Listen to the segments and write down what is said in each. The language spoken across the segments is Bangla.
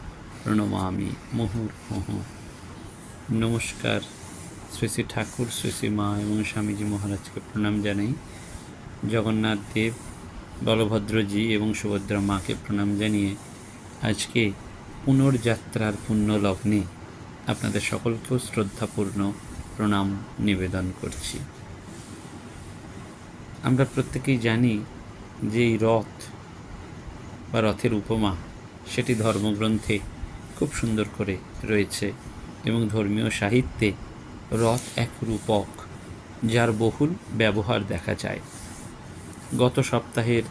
প্রণমামি মুহুর্মুহ নমস্কার। শ্রী শ্রী ঠাকুর, শ্রী শ্রী মা এবং স্বামীজি মহারাজকে প্রণাম জানাই। জগন্নাথ দেব, বলভদ্রজি এবং সুভদ্রা মাকে প্রণাম জানিয়ে আজকে পুনর্যাত্রার পুণ্য লগ্নে আপনাদের সকলকেও শ্রদ্ধাপূর্ণ প্রণাম নিবেদন করছি। আমরা প্রত্যেকেই জানি যে এই রথ বা রথের উপমা, সেটি ধর্মগ্রন্থে খুব সুন্দর করে রয়েছে এবং ধর্মীয় সাহিত্যে রথ এক রূপক, যার বহুল ব্যবহার দেখা যায়। গত সপ্তাহের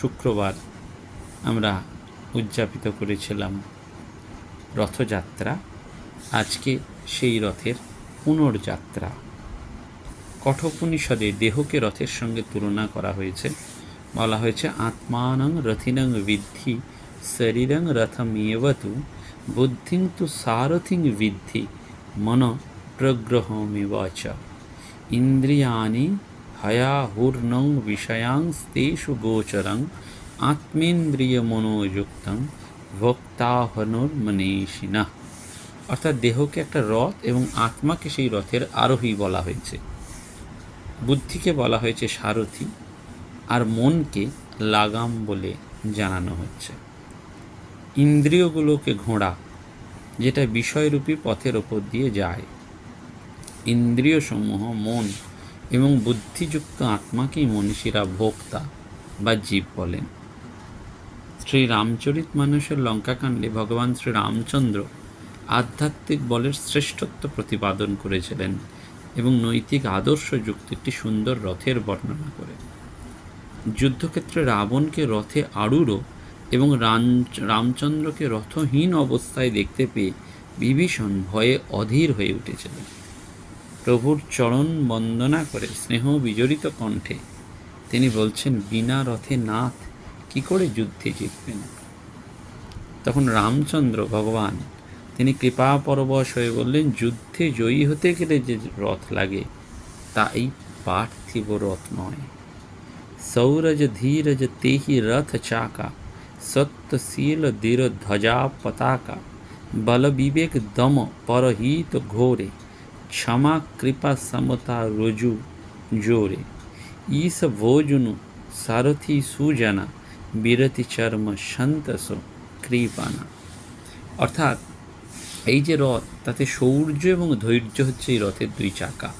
শুক্রবার আমরা উদযাপিত করেছিলাম রথযাত্রা। আজকে সেই রথের পুনর্যাত্রা। কঠোপনিষদে দেহকে রথের সঙ্গে তুলনা করা হয়েছে। বলা হয়েছে, আত্মানং রথিনং বিদ্ধি, শরীরং রথমেবতু বুদ্ধিং তু সারথিং বিদ্ধি মন প্রগ্রহমেব চ ইন্দ্রিয়াণি হয়াহুর্নং বিষয়াংস্তেষু গোচরং আত্মেন্দ্রিয়মনোযুক্তং ভক্তাহনুর্মনীষিনা অর্থাৎ দেহকে একটা রথ এবং আত্মাকে সেই রথের আরোহী বলা হয়েছে। বুদ্ধিকে বলা হয়েছে সারথি, আর মনকে লাগাম বলে জানানো হচ্ছে। ইন্দ্রিয়গুলোকে ঘোড়া, যেটা বিষয়রূপী পথের ওপর দিয়ে যায়। ইন্দ্রিয়সমূহ মন এবং বুদ্ধিযুক্ত আত্মাকেই মনীষীরা ভোক্তা বা জীব বলেন। শ্রী রামচরিত মানুষের লঙ্কাকাণ্ডে ভগবান শ্রী রামচন্দ্র আধ্যাত্মিক বলের শ্রেষ্ঠত্ব প্রতিপাদন করেছিলেন এবং নৈতিক আদর্শযুক্ত একটি সুন্দর রথের বর্ণনা করে যুদ্ধক্ষেত্রে রাবণকে রথে আড়ুরো এবং রামচন্দ্রকে রথহীন অবস্থায় দেখতে পেয়ে বিভীষণ ভয়ে অধীর হয়ে উঠেছিলেন প্রভুর চরণ বন্দনা করে স্নেহ বিজড়িত কণ্ঠে তিনি বলছেন, বিনা রথে নাথ কি করে যুদ্ধে জিতবেন তখন রামচন্দ্র ভগবান তিনি কৃপা পরবশ হয়ে বললেন, যুদ্ধে জয়ী হতে গেলে যে রথ লাগে তা এই পার্থিব রথ নয়। সৌরজ ধীরজ তেহি রথ চাকা সত্যশীল দীর ধ্বজা পতাকা বল বিবেক দম পরহিত ঘোরে ক্ষমা কৃপা সমতা রজু জোরে ঈশ ভোজনু সারথি সুজানা বিরতি চর্ম সন্তস কৃপানা অর্থাৎ এই যে রথ, তাতে শৌর্য এবং ধৈর্য হচ্ছে এই রথের দুই চাকা।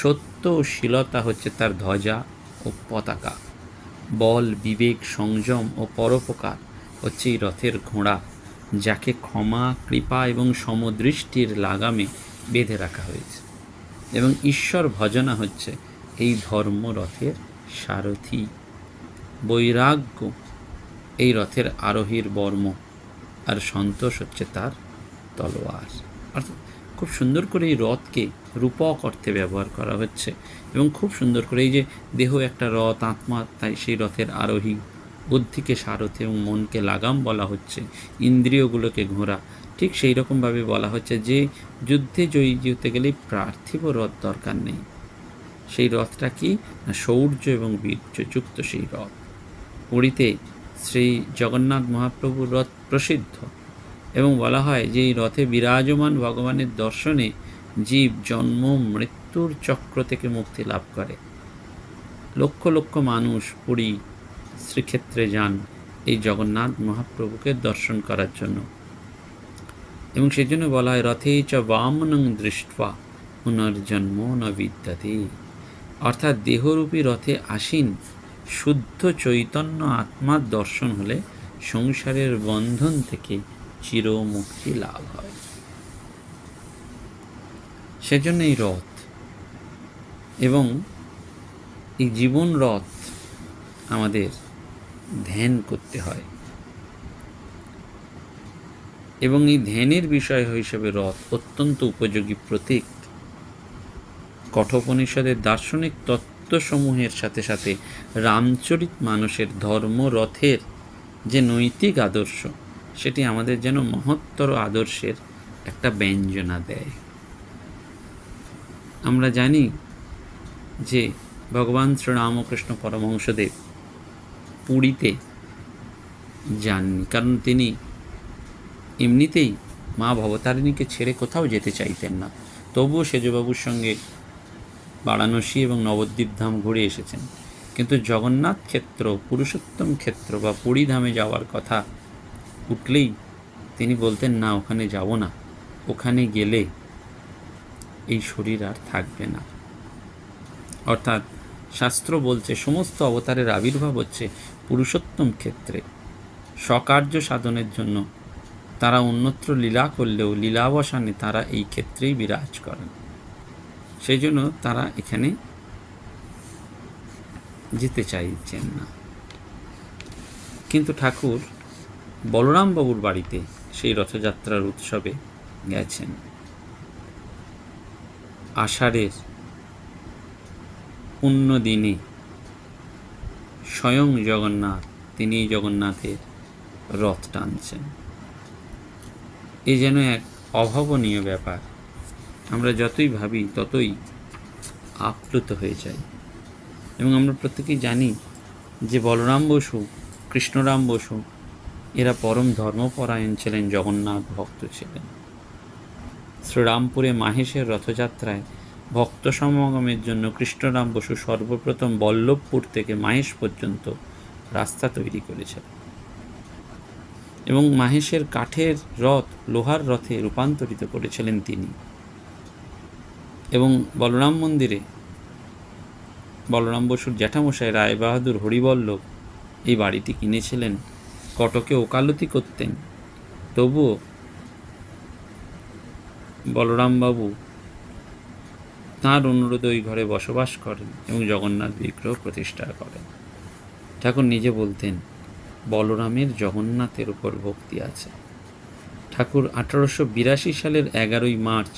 সত্য ও শীলতা হচ্ছে তার ধ্বজা ও পতাকা। বল, বিবেক, সংযম ও পরোপকার হচ্ছে এই রথের ঘোড়া, যাকে ক্ষমা, কৃপা এবং সমদৃষ্টির লাগামে বেঁধে রাখা হয়েছে। এবং ঈশ্বর ভজনা হচ্ছে এই ধর্ম রথের সারথি। বৈরাগ্য এই রথের আরোহীর বর্ম, আর সন্তোষ হচ্ছে তার তলোয়ার। অর্থাৎ খুব সুন্দর করে এই রথকে রূপক অর্থে ব্যবহার করা হচ্ছে এবং খুব সুন্দর করে এই যে দেহ একটা রথ আত্মা, তাই সেই রথের আরোহী, বুদ্ধিকে সারথি এবং মনকে লাগাম বলা হচ্ছে, ইন্দ্রিয়গুলোকে ঘোরা। ঠিক সেই রকমভাবে বলা হচ্ছে যে যুদ্ধে জয়ী হতে গেলে পার্থিব রথ দরকার নেই। সেই রথটা কি? না শৌর্য এবং বীর্যযুক্ত সেই রথ পুরীতে শ্রী জগন্নাথ মহাপ্রভুর রথ প্রসিদ্ধ। এবং বলা হয় যে এই রথে বিরাজমান ভগবানের দর্শনে জীব জন্ম, মৃত্যুর চক্র থেকে মুক্তি লাভ করে। লক্ষ লক্ষ মানুষ পুরী শ্রীক্ষেত্রে যান এই জগন্নাথ মহাপ্রভুকে দর্শন করার জন্য। এবং সেই জন্য বলা হয়, রথে চ বামনং দৃষ্টা, পুনর্জন্ম ন বিদ্যাতে। অর্থাৎ দেহরূপী রথে আসীন শুদ্ধ চৈতন্য আত্মার দর্শন হলে সংসারের বন্ধন থেকে চিরমুক্তি লাভ হয়। সেজন্য এই রথ এবং এই জীবন রথ আমাদের ধ্যান করতে হয়। এবং এই ধ্যানের বিষয় হিসেবে রথ অত্যন্ত উপযোগী প্রতীক। কঠোপনিষদের দার্শনিক তত্ত্বসমূহের সাথে সাথে রামচরিত মানুষের ধর্ম রথের যে নৈতিক আদর্শ সেটি আমাদের যেন মহত্তর আদর্শের একটা ব্যঞ্জনা দেয়। আমরা জানি যে ভগবান শ্রীরামকৃষ্ণ পরমহংসদেব পুরীতে যাননি, কারণ তিনি এমনিতেই মা ভবতারিণীকে ছেড়ে কোথাও যেতে চাইতেন না। তবুও সেজবাবুর সঙ্গে বারাণসী এবং নবদ্বীপ ধাম ঘুরে এসেছেন। কিন্তু জগন্নাথ ক্ষেত্র, পুরুষোত্তম ক্ষেত্র বা পুরী ধামে যাওয়ার কথা উঠলেই তিনি বলতেন, না, ওখানে যাব না। ওখানে গেলে এই শরীর আর থাকবে না। অর্থাৎ শাস্ত্র বলছে, সমস্ত অবতারের আবির্ভাব হচ্ছে পুরুষোত্তম ক্ষেত্রে। স্বকার্য সাধনের জন্য তারা অন্যত্র লীলা করলেও লীলাবসানে তারা এই ক্ষেত্রেই বিরাজ করেন। সেই জন্য তারা এখানে যেতে চাইছেন না। কিন্তু ঠাকুর বলরাম বাবুর বাড়িতে সেই রথযাত্রার উৎসবে গেছেন। আষাঢ়ের পুণ্য দিনে স্বয়ং জগন্নাথ তিনি জগন্নাথের রথ টানছেন। এ যেন এক অভাবনীয় ব্যাপার। আমরা যতই ভাবি, ততই আপ্লুত হয়ে যাই। এবং আমরা প্রত্যেকেই জানি যে বলরাম বসু, কৃষ্ণরাম বসু এরা পরম ধর্মপরায়ণ ছিলেন, জগন্নাথ ভক্ত ছিলেন। শ্রীরামপুরে মাহেশের রথযাত্রায় ভক্ত সমাগমের জন্য কৃষ্ণরাম বসু সর্বপ্রথম বল্লভপুর থেকে মাহেশ পর্যন্ত রাস্তা তৈরি করেছিলেন এবং মাহেশের কাঠের রথ, লোহার রথে রূপান্তরিত করেছিলেন তিনি। এবং বলরাম মন্দিরে বলরাম বসুর জ্যাঠামশাই রায়বাহাদুর হরিবল্লভ এই বাড়িটি কিনেছিলেন কটকে ওকালতি করতেন। তবুও বলরামবাবু তাঁর অনুরোধে ওই ঘরে বসবাস করেন এবং জগন্নাথ বিগ্রহ প্রতিষ্ঠা করেন। ঠাকুর নিজে বলতেন, বলরামের জগন্নাথের উপর ভক্তি আছে। ঠাকুর আঠারোশো বিরাশি সালের এগারোই মার্চ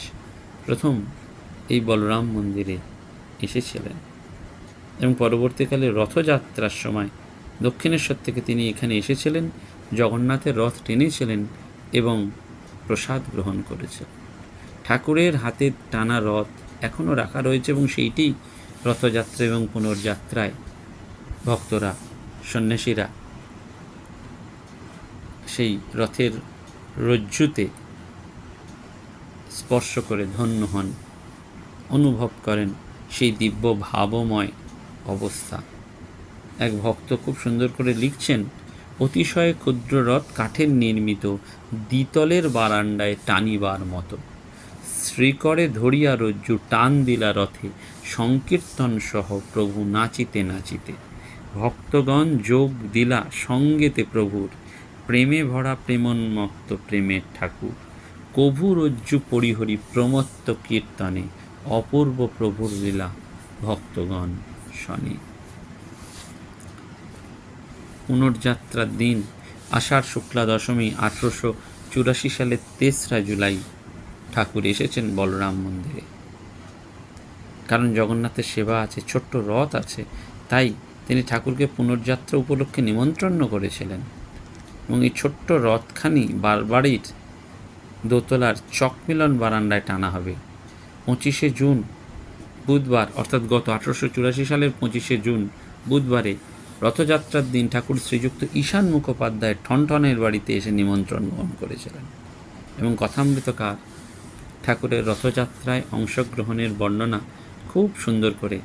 প্রথম এই বলরাম মন্দিরে এসেছিলেন এবং পরবর্তীকালে রথযাত্রার সময় দক্ষিণেশ্বর থেকে তিনি এখানে এসেছিলেন, জগন্নাথের রথ টেনেছিলেন এবং প্রসাদ গ্রহণ করেছিলেন ঠাকুরের হাতে টানা রথ এখনও রাখা রয়েছে এবং সেইটি রথযাত্রা এবং পুনর্যাত্রায় ভক্তরা, সন্ন্যাসীরা সেই রথের রজ্জুতে স্পর্শ করে ধন্য হন, অনুভব করেন সেই দিব্য ভাবময় অবস্থা। এক ভক্ত খুব সুন্দর করে লিখছেন, অতিশয় ক্ষুদ্র রথ কাঠের নির্মিত, দ্বিতলের বারান্দায় টানিবার মতো। শ্রীকরে ধরিয়া রজ্জু টান দিলা রথে সংকীর্তন সহ প্রভু নাচিতে নাচিতে। ভক্তগণ যোগ দিলা সঙ্গেতে প্রভুর, প্রেমে ভরা প্রেমন্মত্ত প্রেমের ঠাকুর। কভু রজ্জু পরিহরি প্রমত্ত কীর্তনে, অপূর্ব প্রভুর লীলা ভক্তগণ শনে। পুনর্যাত্রার দিন, আষাঢ় শুক্লা দশমী আঠেরোশো চুরাশি সালের তেসরা জুলাই। ঠাকুর এসেছেন বলরাম মন্দিরে। কারণ জগন্নাথের সেবা আছে, ছোট্ট রথ আছে, তাই তিনি ঠাকুরকে পুনর্যাত্রা উপলক্ষে নিমন্ত্রণ করেছিলেন। এবং এই ছোট্ট রথখানি বারবাড়ির দোতলার চকমিলন বারান্দায় টানা হবে। পঁচিশে জুন বুধবার, অর্থাৎ গত আঠারোশো চুরাশি সালের পঁচিশে জুন বুধবারে রথযাত্রার দিন ঠাকুর শ্রীযুক্ত ঈশান মুখোপাধ্যায় ঠনঠনের বাড়িতে এসে নিমন্ত্রণ গ্রহণ করেছিলেন। এবং কথামৃতকার ঠাকুরের রথযাত্রায় অংশগ্রহণের বর্ণনা খুব সুন্দর করে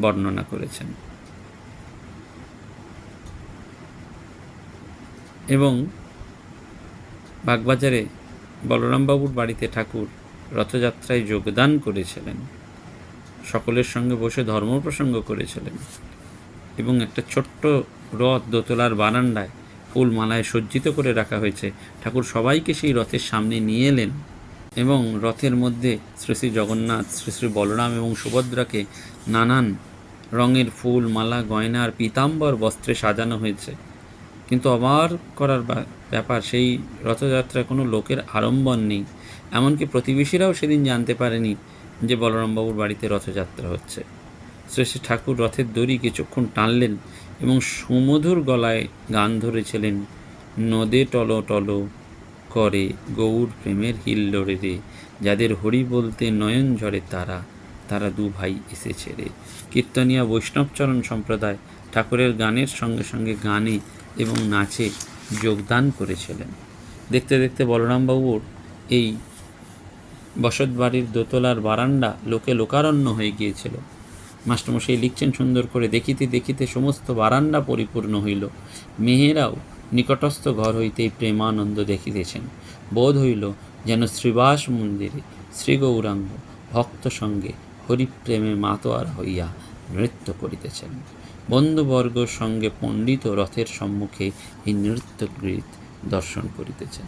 বর্ণনা করেছেন। এবং বাগবাজারে বলরামবাবুর বাড়িতে ঠাকুর রথযাত্রায় যোগদান করেছিলেন। সকলের সঙ্গে বসে ধর্ম প্রসঙ্গ করেছিলেন। এবং একটা ছোট্ট রথ দোতলার বারান্দায় ফুল মালায় সজ্জিত করে রাখা হয়েছে। ঠাকুর সবাইকে সেই রথের সামনে নিয়ে এলেন এবং রথের মধ্যে শ্রী শ্রী জগন্নাথ, শ্রী শ্রী বলরাম এবং সুভদ্রাকে নানান রঙের ফুল, মালা, গয়না আর পীতাম্বর বস্ত্রে সাজানো হয়েছে। কিন্তু অবার করার ব্যাপার, সেই রথযাত্রায় কোনো লোকের আড়ম্বর নেই। এমনকি প্রতিবেশীরাও সেদিন জানতে পারেনি যে বলরামবাবুর বাড়িতে রথযাত্রা হচ্ছে। শ্রী শ্রী ঠাকুর রথের দড়ি কিছুক্ষণ টানলেন এবং সুমধুর গলায় গান ধরেছিলেন, নদে টল টল করে গৌর প্রেমের হিল্লোড়ে রে, যাদের হরি বলতে নয়ন ঝরে তারা তারা দু ভাই এসেছে রে। কীর্তনিয়া বৈষ্ণবচরণ সম্প্রদায় ঠাকুরের গানের সঙ্গে সঙ্গে গানে এবং নাচে যোগদান করেছিলেন। দেখতে দেখতে বলরামবাবুর এই বসতবাড়ির দোতলার বারান্দা লোকে লোকারণ্য হয়ে গিয়েছিল। মাস্টারমশাই লিখছেন, সুন্দর করে দেখিতে দেখিতে সমস্ত বারান্দা পরিপূর্ণ হইল। মেয়েরাও নিকটস্থ ঘর হইতেই প্রেমানন্দ দেখিতেছেন। বোধ হইল যেন শ্রীবাস মন্দিরে শ্রীগৌরাঙ্গ ভক্ত সঙ্গে হরিপ্রেমে মাতোয়ার হইয়া নৃত্য করিতেছেন। বন্ধুবর্গ সঙ্গে পণ্ডিত রথের সম্মুখে এই নৃত্যগীত দর্শন করিতেছেন।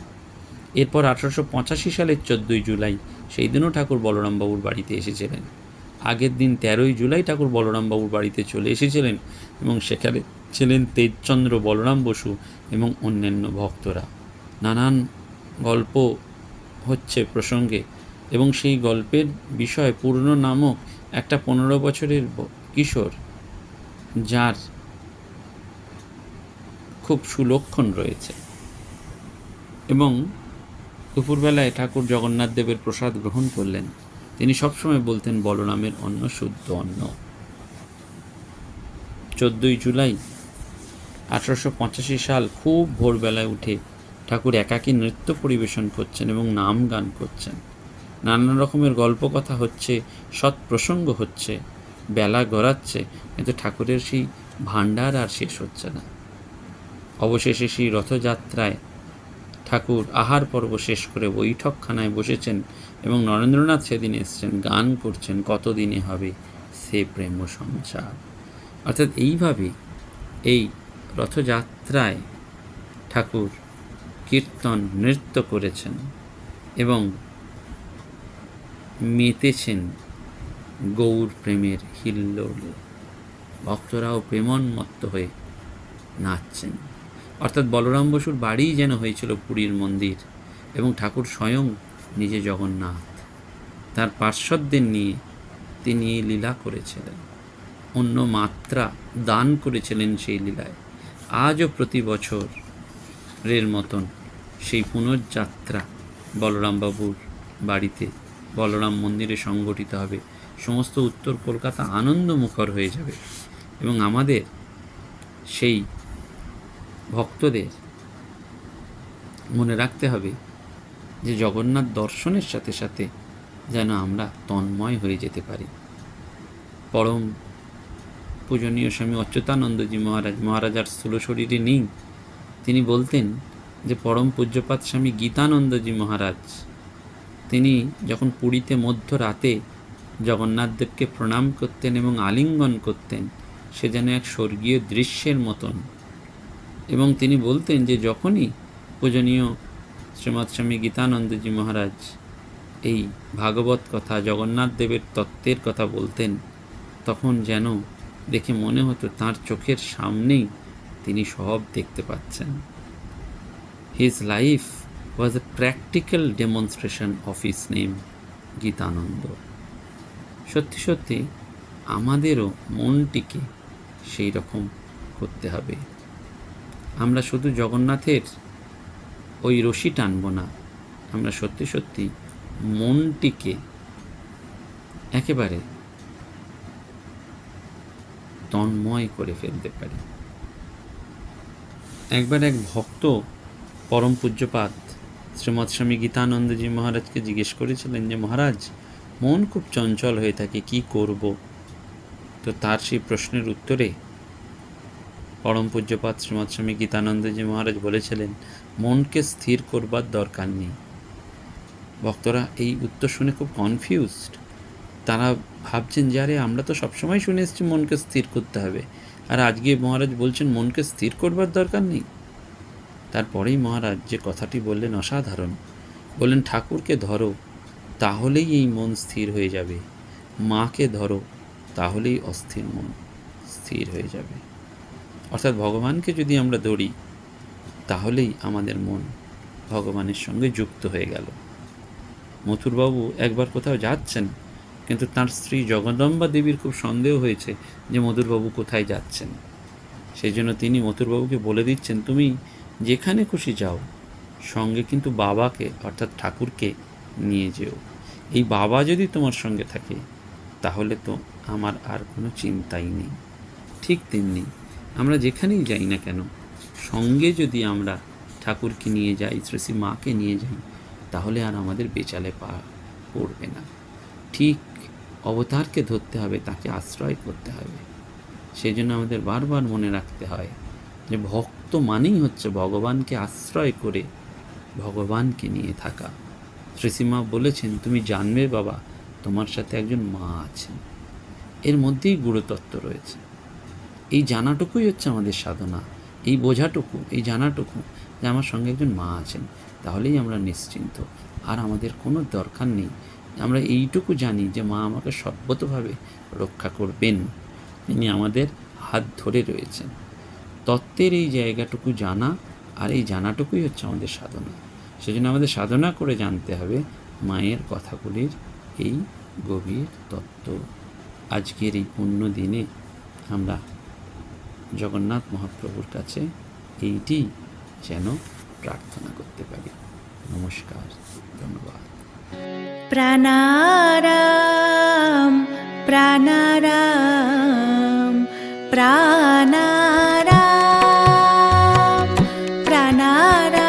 এরপর আঠারোশো পঁচাশি সালের চোদ্দোই জুলাই সেই দিনও ঠাকুর বলরামবাবুর বাড়িতে এসেছিলেন। আগের দিন তেরোই জুলাই ঠাকুর বলরামবাবুর বাড়িতে চলে এসেছিলেন এবং সেখানে ছিলেন তেজচন্দ্র বলরাম বসু এবং অন্যান্য ভক্তরা। নানান গল্প হচ্ছে প্রসঙ্গে এবং সেই গল্পের বিষয় পূর্ণ নামক একটা পনেরো বছরের কিশোর, যার খুব সুলক্ষণ রয়েছে এবং দুপুরবেলায় ঠাকুর জগন্নাথ দেবের প্রসাদ গ্রহণ করলেন। তিনি সবসময় বলতেন বলরামের অন্ন শুদ্ধ অন্ন। চোদ্দোই জুলাই আঠারোশো পঁচাশি সাল খুব ভোরবেলায় উঠে ঠাকুর একাকী নৃত্য পরিবেশন করছেন এবং নাম গান করছেন। নানান রকমের গল্প কথা হচ্ছে, সৎ প্রসঙ্গ হচ্ছে, বেলা গড়াচ্ছে, কিন্তু ঠাকুরের সেই ভাণ্ডার আর শেষ হচ্ছে না। অবশেষে সেই রথযাত্রায় ঠাকুর আহার পর্ব শেষ করে বৈঠকখানায় বসেছেন এবং নরেন্দ্রনাথ সেদিন এসছেন, গান করছেন, কতদিনে হবে সে প্রেম সংসার। অর্থাৎ এইভাবে এই রথযাত্রায় ঠাকুর কীর্তন, নৃত্য করেছেন এবং মেতেছেন গৌর প্রেমের হিল্লোলে। ভক্তরাও প্রেমন্মত্ত হয়ে নাচছেন। অর্থাৎ বলরাম বসুর বাড়িই যেন হয়েছিল পুরীর মন্দির এবং ঠাকুর স্বয়ং নিজে জগন্নাথ। তার পার্শ্বদের নিয়ে তিনি এই লীলা করেছিলেন। অন্য মাত্রা দান করেছিলেন সেই লীলায়। আজও প্রতি বছরের মতন সেই পুনর্যাত্রা বলরামবাবুর বাড়িতে বলরাম মন্দিরে সংগঠিত হবে। সমস্ত উত্তর কলকাতা আনন্দমুখর হয়ে যাবে এবং আমাদের সেই ভক্তদের মনে রাখতে হবে যে জগন্নাথ দর্শনের সাথে সাথে যেন আমরা তন্ময় হয়ে যেতে পারি। পরম পূজনীয় স্বামী অচ্যুতানন্দজি মহারাজ, মহারাজার স্থূল শরীরে নেই। তিনি বলতেন যে পরম পূজ্যপাত স্বামী গীতানন্দজি মহারাজ, তিনি যখন পুরীতে মধ্য রাতে জগন্নাথদেবকে প্রণাম করতেন এবং আলিঙ্গন করতেন, সে যেন এক স্বর্গীয় দৃশ্যের মতন এবং তিনি বলতেন যে যখনই পূজনীয় শ্রীমৎ স্বামী গীতানন্দজি মহারাজ এই ভাগবত কথা, জগন্নাথ দেবের তত্ত্বের কথা বলতেন, তখন যেন দেখে মনে হতো তার চোখের সামনেই তিনি সব দেখতে পাচ্ছেন। His life was a practical demonstration of his name Gitananda. সত্যি সত্যি আমাদেরও মনটিকে সেই রকম করতে হবে। আমরা শুধু জগন্নাথের ওই রশি টানব না, আমরা সত্যি সত্যি মনটিকে একেবারে তন্ময় করে ফেলতে পারি। একবার এক ভক্ত পরম পূজ্যপাত শ্রীমৎ স্বামী গীতানন্দজি মহারাজকে জিজ্ঞেস করেছিলেন যে, মহারাজ, মন খুব চঞ্চল হয়ে থাকে, কি করব? তো তার সেই প্রশ্নের উত্তরে পরম পূজ্যপাত শ্রীমৎ স্বামী গীতানন্দজি মহারাজ বলেছিলেন, মনকে স্থির করবার দরকার নেই। ভক্তরা এই উত্তর শুনে খুব কনফিউজড তারা ভাবছেন, যে আরে, আমরা তো সবসময় শুনে এসেছি মনকে স্থির করতে হবে। আর আজকে মহারাজ বলছেন, মনকে স্থির করবার দরকার নেই। তারপরেই মহারাজ যে কথাটি বললেন অসাধারণ। বললেন, ঠাকুরকে ধরো, তাহলেই এই মন স্থির হয়ে যাবে। মাকে ধরো, তাহলেই অস্থির মন স্থির হয়ে যাবে। অর্থাৎ ভগবানকে যদি আমরা ধরি, তাহলেই আমাদের মন ভগবানের সঙ্গে যুক্ত হয়ে গেল। মথুরবাবু একবার কোথাও যাচ্ছেন, কিন্তু তার স্ত্রী জগদম্বা দেবীর খুব সন্দেহ হয়েছে যে মধুরবাবু কোথায় যাচ্ছেন। সেই জন্য তিনি মথুরবাবুকে বলে দিচ্ছেন, তুমি যেখানে খুশি যাও, সঙ্গে কিন্তু বাবাকে, অর্থাৎ ঠাকুরকে নিয়ে যেও। এই বাবা যদি তোমার সঙ্গে থাকে, তাহলে তো আমার আর কোনো চিন্তাই নেই। ঠিক তেমনি আমরা যেখানেই যাই না কেন, সঙ্গে যদি আমরা ঠাকুরকে নিয়ে যাই, শ্রী মাকে নিয়ে যাই, তাহলে আর আমাদের বেচালে পা পড়বে না। ঠিক অবতারকে ধরতে হবে, তাকে আশ্রয় করতে হবে। সেই জন্য আমাদের বারবার মনে রাখতে হয় যে, ভক্ত মানেই হচ্ছে ভগবানকে আশ্রয় করে ভগবানকে নিয়ে থাকা। শ্রীসীমা বলেছেন, তুমি জানবে বাবা, তোমার সাথে একজন মা আছেন। এর মধ্যেই গুরুতত্ত্ব রয়েছে। এই জানাটুকুই হচ্ছে আমাদের সাধনা। এই বোঝাটুকু, এই জানাটুকু যে আমার সঙ্গে একজন মা আছেন, তাহলেই আমরা নিশ্চিন্ত। আর আমাদের কোনো দরকার নেই। আমরা এইটুকু জানি যে মা আমাকে সর্বতভাবে রক্ষা করবেন। তিনি আমাদের হাত ধরে রয়েছেন। তত্ত্বের এই জায়গাটুকু জানা আর এই জানাটুকুই হচ্ছে আমাদের সাধনা। সেজন্য আমাদের সাধনা করে জানতে হবে মায়ের কথাগুলির এই গভীর তত্ত্ব। আজকের এই পুণ্য দিনে আমরা জগন্নাথ মহাপ্রভুর কাছে এইটি যেন প্রার্থনা করতে পারি। নমস্কার ধন্যবাদ। প্রাণারাম প্রাণারাম প্রাণারাম প্রাণারাম।